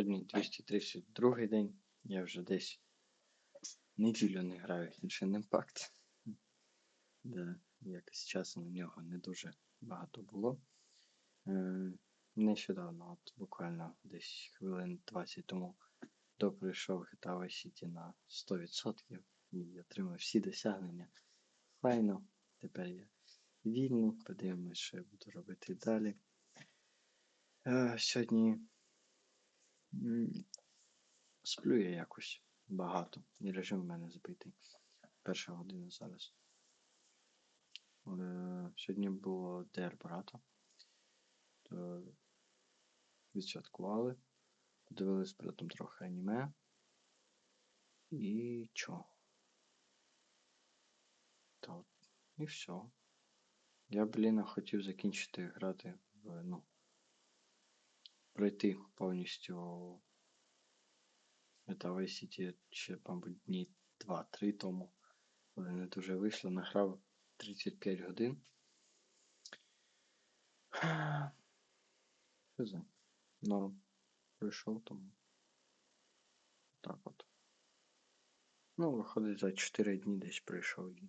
Сьогодні 232 день. Я вже десь неділю не граю в Genshin Impact. Да, якось часу на нього не дуже багато було. Е, нещодавно, от буквально десь хвилин 20 тому, доприйшов Vice City на 100% і отримав всі досягнення. Файно, тепер я вільний, подивимось, що я буду робити далі. Е, сьогодні сплю я якось багато, і режим в мене збитий. Перша година зараз. Е, Сьогодні було ДР брата. То відсвяткували. Подивились з братом трохи аніме. І чо? Та от, і все. Я, блін, хотів закінчити грати в, ну, пройти повністю Vice City ще, мабуть, дні 2-3 тому, але не дуже вийшло, награв 35 годин. Що за? Норм. Прийшов тому. Так от. Ну, виходить, за 4 дні десь прийшов і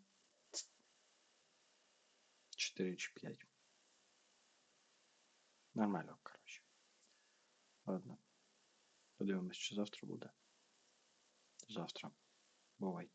4 чи 5. Нормально. Ладно. Подивимось, що завтра буде. Завтра. Бувай.